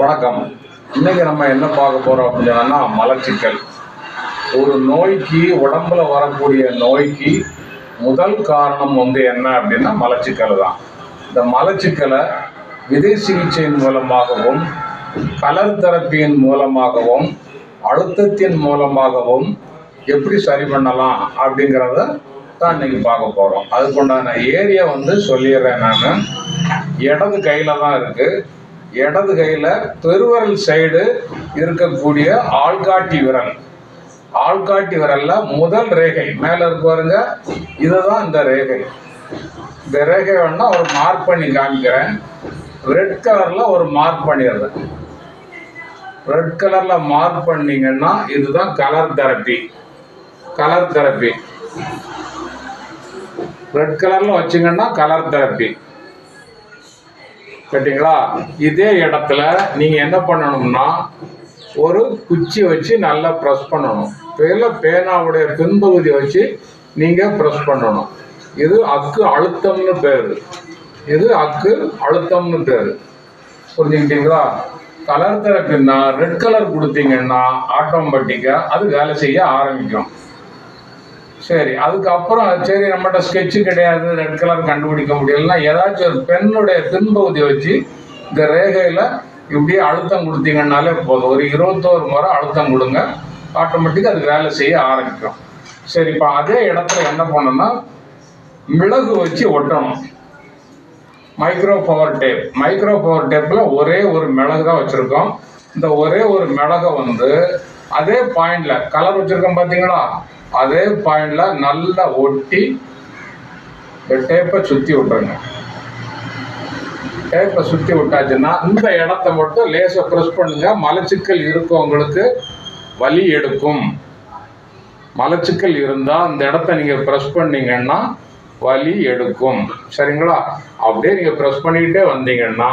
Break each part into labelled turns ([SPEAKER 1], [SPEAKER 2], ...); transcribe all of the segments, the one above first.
[SPEAKER 1] வணக்கம். இன்னைக்கு நம்ம என்ன பார்க்க போறோம் அப்படின்னு மலச்சிக்கல். ஒரு நோய்க்கு உடம்புல வரக்கூடிய நோய்க்கு முதல் காரணம் வந்து என்ன அப்படின்னா மலச்சிக்கல் தான். இந்த மலச்சிக்கலை விதை சிகிச்சையின் மூலமாகவும் கலர் தெரப்பியின் மூலமாகவும் அழுத்தத்தின் மூலமாகவும் எப்படி சரி பண்ணலாம் அப்படிங்கிறத தான் இன்னைக்கு பார்க்க போகிறோம் அதுக்குண்டான ஏரியா வந்து சொல்லிடுறேன் நான். இடது கையில் தான் இருக்குது இடது கையில் பெருவரல் சைடு இருக்கக்கூடிய ஆள்காட்டி விரல். ஆள்காட்டி விரல்ல முதல் ரேகை. மேலே இருக்கு பாருங்க. இதுதான் இந்த ரேகை. இந்த ரேகை வேணா ஒரு மார்க் பண்ணி காமிக்கிறேன். ரெட் கலர்ல ஒரு மார்க் பண்ணிடுறேன். ரெட் கலர்ல மார்க் பண்ணீங்கன்னா இதுதான் colour therapy colour therapy red கலர்ல வச்சிங்கன்னா கலர் தெரப்பி கேட்டிங்களா? இதே இடத்துல நீங்கள் என்ன பண்ணணும்னா ஒரு குச்சி வச்சு நல்லா ப்ரெஸ் பண்ணணும். இல்லை பேனாவுடைய பின்பகுதியை வச்சு நீங்கள் ப்ரெஸ் பண்ணணும். இது அக்கு அழுத்தம்னு பேரு. இது அக்கு அழுத்தம்னு பேரு. புரிஞ்சுக்கிட்டீங்களா? கலர் தெரப்பின்னா ரெட் கலர் கொடுத்தீங்கன்னா ஆட்டோமேட்டிக்காக அது வேலை செய்ய ஆரம்பிக்கும். சரி அதுக்கப்புறம் சரி நம்மகிட்ட ஸ்கெட்சு கிடையாது ரெட் கலர் கண்டுபிடிக்க முடியலன்னா ஏதாச்சும் ஒரு பெண்ணுடைய பின்பகுதியை வச்சு இந்த ரேகையில் இப்படியே அழுத்தம் கொடுத்தீங்கன்னாலே போதும். ஒரு இருபத்தோரு முறை அழுத்தம் கொடுங்க. ஆட்டோமேட்டிக்காக அது வேலை செய்ய ஆரம்பிக்கும். சரி இப்போ அதே இடத்துல என்ன பண்ணணும்னா மிளகு வச்சு ஒட்டணும். Micro power tape micro power டேப்பில் ஒரே ஒரு மிளகு தான் வச்சுருக்கோம். இந்த ஒரே ஒரு மிளகை வந்து அதே பாயிண்டில் கலர் வச்சுருக்கோம் பார்த்தீங்களா அதே பாயிண்ட்ல நல்லா ஒட்டி டேப்பை சுற்றி விட்டுருங்க. டேப்பை சுற்றி விட்டாச்சுன்னா இந்த இடத்த மட்டும் லேசாக ப்ரெஸ் பண்ணுங்க. மலச்சிக்கல் இருக்கவங்களுக்கு வலி எடுக்கும். மலச்சிக்கல் இருந்தால் அந்த இடத்த நீங்கள் ப்ரெஸ் பண்ணீங்கன்னா வலி எடுக்கும். சரிங்களா? அப்படியே நீங்கள் ப்ரெஸ் பண்ணிக்கிட்டே வந்தீங்கன்னா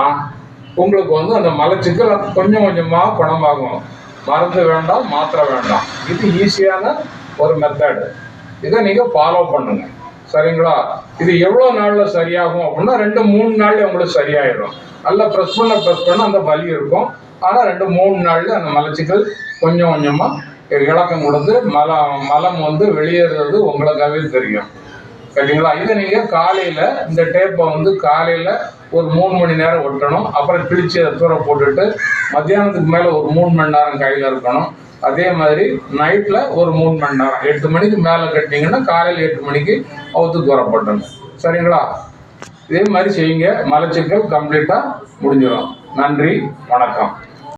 [SPEAKER 1] உங்களுக்கு வந்து அந்த மலச்சிக்கல் கொஞ்சம் கொஞ்சமாக குணமாகும். மருந்து வேண்டாம் மாத்திரை வேண்டாம். இது ஈஸியான ஒரு மெத்தடு இதை நீங்கள் ஃபாலோ பண்ணுங்க. சரிங்களா? இது எவ்வளோ நாளில் சரியாகும் அப்படின்னா ரெண்டு மூணு நாள்ல உங்களுக்கு சரியாயிடும் நல்லா ப்ரெஸ் பண்ண ப்ரெஸ் பண்ண அந்த வலி இருக்கும். ஆனால் ரெண்டு மூணு நாளில் அந்த மலச்சிக்கல் கொஞ்சம் கொஞ்சமாக இலக்கம் கொடுத்து மலம் மலம் வந்து வெளியேறது உங்களுக்காகவே தெரியும். சரிங்களா? இதை நீங்கள் காலையில் இந்த டேப்பை வந்து காலையில் ஒரு மூணு மணி நேரம் ஒட்டணும். அப்புறம் கிழிச்சு அதை தூர போட்டுட்டு மத்தியானத்துக்கு மேலே ஒரு மூணு மணி நேரம் கையில் இருக்கணும். அதே மாதிரி நைட்டில் ஒரு மூணு மணி நேரம். எட்டு மணிக்கு மேலே கட்டினீங்கன்னா காலையில் எட்டு மணிக்கு அவுத்துக்கு தூர சரிங்களா? இதே மாதிரி செய்யுங்க. மலச்சிக்கல் கம்ப்ளீட்டாக முடிஞ்சிடும். நன்றி. வணக்கம்.